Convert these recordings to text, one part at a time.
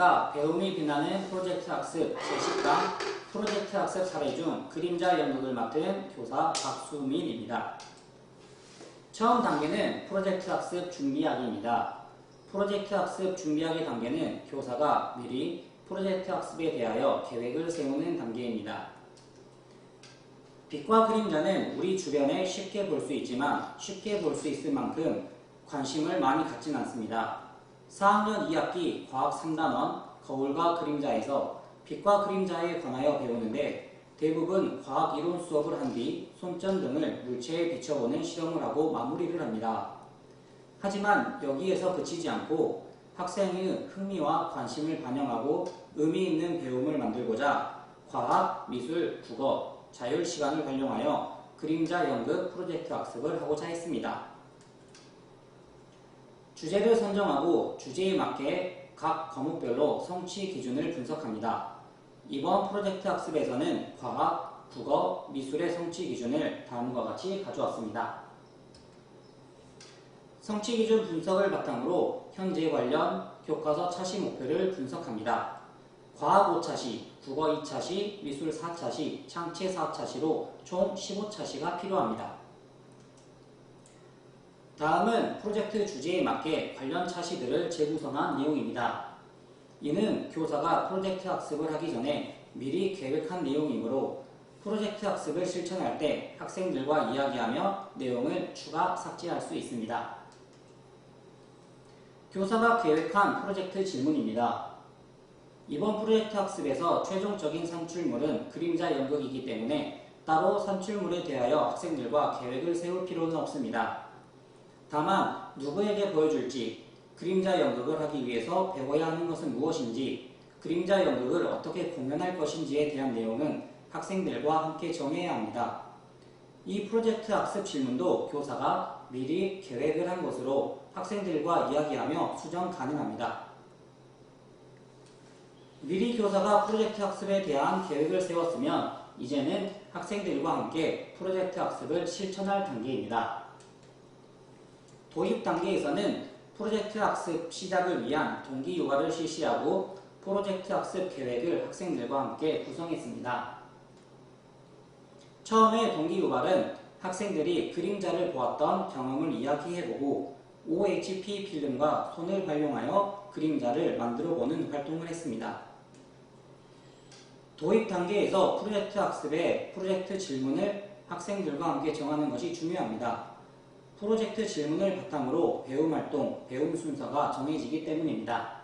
안녕하십니까. 배움이 빛나는 프로젝트 학습 제10강 프로젝트 학습 사례 중 그림자 연극을 맡은 교사 박수민입니다. 처음 단계는 프로젝트 학습 준비하기입니다. 프로젝트 학습 준비하기 단계는 교사가 미리 프로젝트 학습에 대하여 계획을 세우는 단계입니다. 빛과 그림자는 우리 주변에 쉽게 볼 수 있지만 쉽게 볼 수 있을 만큼 관심을 많이 갖진 않습니다. 4학년 2학기 과학 3단원 거울과 그림자에서 빛과 그림자에 관하여 배우는데 대부분 과학 이론 수업을 한 뒤 손전 등을 물체에 비춰보는 실험을 하고 마무리를 합니다. 하지만 여기에서 그치지 않고 학생의 흥미와 관심을 반영하고 의미 있는 배움을 만들고자 과학, 미술, 국어, 자율 시간을 활용하여 그림자 연극 프로젝트 학습을 하고자 했습니다. 주제를 선정하고 주제에 맞게 각 과목별로 성취 기준을 분석합니다. 이번 프로젝트 학습에서는 과학, 국어, 미술의 성취 기준을 다음과 같이 가져왔습니다. 성취 기준 분석을 바탕으로 현재 관련 교과서 차시 목표를 분석합니다. 과학 5차시, 국어 2차시, 미술 4차시, 창체 4차시로 총 15차시가 필요합니다. 다음은 프로젝트 주제에 맞게 관련 차시들을 재구성한 내용입니다. 이는 교사가 프로젝트 학습을 하기 전에 미리 계획한 내용이므로 프로젝트 학습을 실천할 때 학생들과 이야기하며 내용을 추가 삭제할 수 있습니다. 교사가 계획한 프로젝트 질문입니다. 이번 프로젝트 학습에서 최종적인 산출물은 그림자 연극이기 때문에 따로 산출물에 대하여 학생들과 계획을 세울 필요는 없습니다. 다만 누구에게 보여줄지 그림자 연극을 하기 위해서 배워야 하는 것은 무엇인지 그림자 연극을 어떻게 공연할 것인지에 대한 내용은 학생들과 함께 정해야 합니다. 이 프로젝트 학습 질문도 교사가 미리 계획을 한 것으로 학생들과 이야기하며 수정 가능합니다. 미리 교사가 프로젝트 학습에 대한 계획을 세웠으면 이제는 학생들과 함께 프로젝트 학습을 실천할 단계입니다. 도입 단계에서는 프로젝트 학습 시작을 위한 동기 유발을 실시하고 프로젝트 학습 계획을 학생들과 함께 구성했습니다. 처음에 동기 유발은 학생들이 그림자를 보았던 경험을 이야기해보고 OHP 필름과 손을 활용하여 그림자를 만들어보는 활동을 했습니다. 도입 단계에서 프로젝트 학습에 프로젝트 질문을 학생들과 함께 정하는 것이 중요합니다. 프로젝트 질문을 바탕으로 배움 활동, 배움 순서가 정해지기 때문입니다.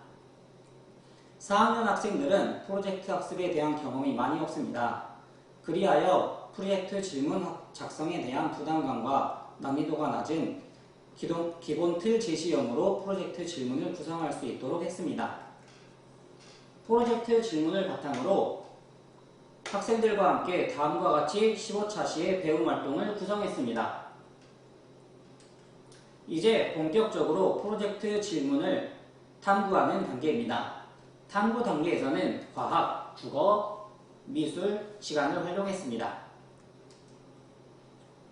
4학년 학생들은 프로젝트 학습에 대한 경험이 많이 없습니다. 그리하여 프로젝트 질문 작성에 대한 부담감과 난이도가 낮은 기본, 틀 제시형으로 프로젝트 질문을 구성할 수 있도록 했습니다. 프로젝트 질문을 바탕으로 학생들과 함께 다음과 같이 15차시의 배움 활동을 구성했습니다. 이제 본격적으로 프로젝트 질문을 탐구하는 단계입니다. 탐구 단계에서는 과학, 국어, 미술 시간을 활용했습니다.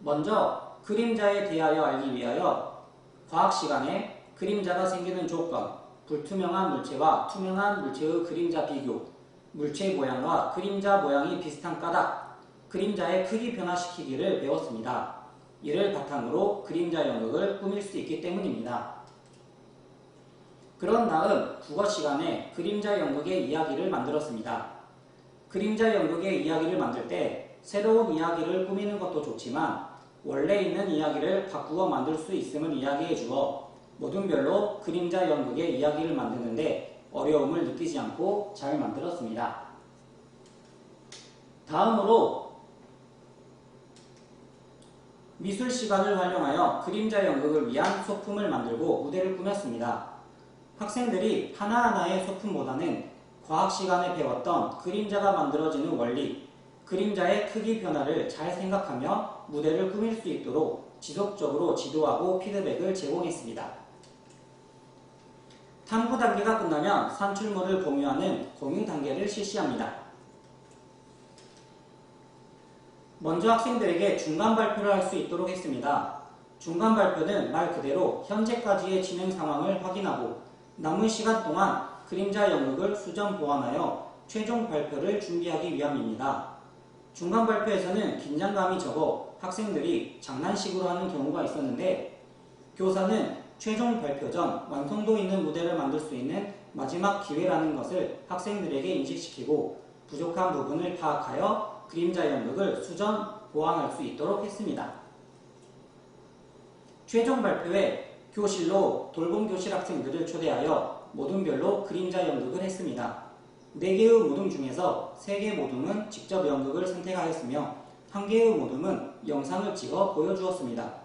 먼저 그림자에 대하여 알기 위하여 과학 시간에 그림자가 생기는 조건, 불투명한 물체와 투명한 물체의 그림자 비교, 물체 모양과 그림자 모양이 비슷한 까닭, 그림자의 크기 변화시키기를 배웠습니다. 이를 바탕으로 그림자 연극을 꾸밀 수 있기 때문입니다. 그런 다음 국어 시간에 그림자 연극의 이야기를 만들었습니다. 그림자 연극의 이야기를 만들 때 새로운 이야기를 꾸미는 것도 좋지만 원래 있는 이야기를 바꾸어 만들 수 있음을 이야기해 주어 모든 별로 그림자 연극의 이야기를 만드는데 어려움을 느끼지 않고 잘 만들었습니다. 다음으로 미술 시간을 활용하여 그림자 연극을 위한 소품을 만들고 무대를 꾸몄습니다. 학생들이 하나하나의 소품보다는 과학 시간에 배웠던 그림자가 만들어지는 원리, 그림자의 크기 변화를 잘 생각하며 무대를 꾸밀 수 있도록 지속적으로 지도하고 피드백을 제공했습니다. 탐구 단계가 끝나면 산출물을 공유하는 공유 단계를 실시합니다. 먼저 학생들에게 중간 발표를 할 수 있도록 했습니다. 중간 발표는 말 그대로 현재까지의 진행 상황을 확인하고 남은 시간 동안 그림자 연극을 수정 보완하여 최종 발표를 준비하기 위함입니다. 중간 발표에서는 긴장감이 적어 학생들이 장난식으로 하는 경우가 있었는데 교사는 최종 발표 전 완성도 있는 무대를 만들 수 있는 마지막 기회라는 것을 학생들에게 인식시키고 부족한 부분을 파악하여 그림자 연극을 수정 보완할 수 있도록 했습니다. 최종 발표에 교실로 돌봄 교실 학생들을 초대하여 모둠별로 그림자 연극을 했습니다. 4개의 모둠 중에서 3개 모둠은 직접 연극을 선택하였으며 1개의 모둠은 영상을 찍어 보여주었습니다.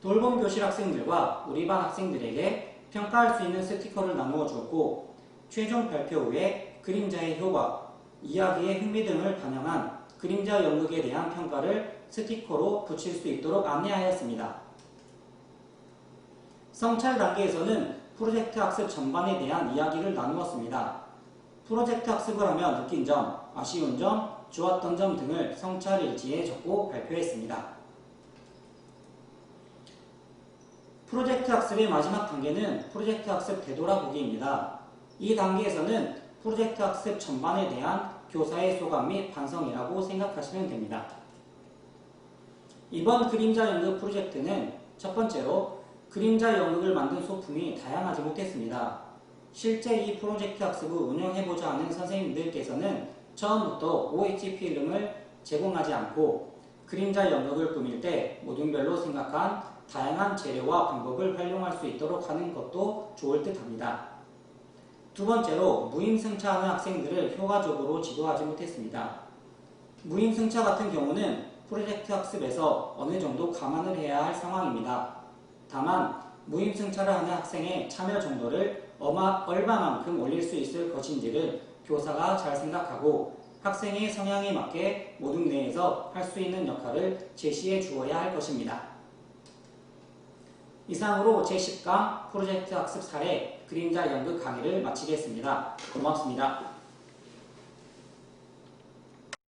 돌봄 교실 학생들과 우리 반 학생들에게 평가할 수 있는 스티커를 나누어 주었고 최종 발표 후에 그림자의 효과, 이야기의 흥미 등을 반영한 그림자 연극에 대한 평가를 스티커로 붙일 수 있도록 안내하였습니다. 성찰 단계에서는 프로젝트 학습 전반에 대한 이야기를 나누었습니다. 프로젝트 학습을 하며 느낀 점, 아쉬운 점, 좋았던 점 등을 성찰 일지에 적고 발표했습니다. 프로젝트 학습의 마지막 단계는 프로젝트 학습 되돌아보기입니다. 이 단계에서는 프로젝트 학습 전반에 대한 교사의 소감 및 반성이라고 생각하시면 됩니다. 이번 그림자 연극 프로젝트는 첫 번째로 그림자 연극을 만든 소품이 다양하지 못했습니다. 실제 이 프로젝트 학습을 운영해보자 하는 선생님들께서는 처음부터 OH 필름을 제공하지 않고 그림자 연극을 꾸밀 때 모둠별로 생각한 다양한 재료와 방법을 활용할 수 있도록 하는 것도 좋을 듯 합니다. 두 번째로 무임승차하는 학생들을 효과적으로 지도하지 못했습니다. 무임승차 같은 경우는 프로젝트 학습에서 어느 정도 감안을 해야 할 상황입니다. 다만 무임승차를 하는 학생의 참여 정도를 어마, 얼마만큼 올릴 수 있을 것인지를 교사가 잘 생각하고 학생의 성향에 맞게 모둠 내에서 할 수 있는 역할을 제시해 주어야 할 것입니다. 이상으로 제10강 프로젝트 학습 사례 그림자 연극 강의를 마치겠습니다. 고맙습니다.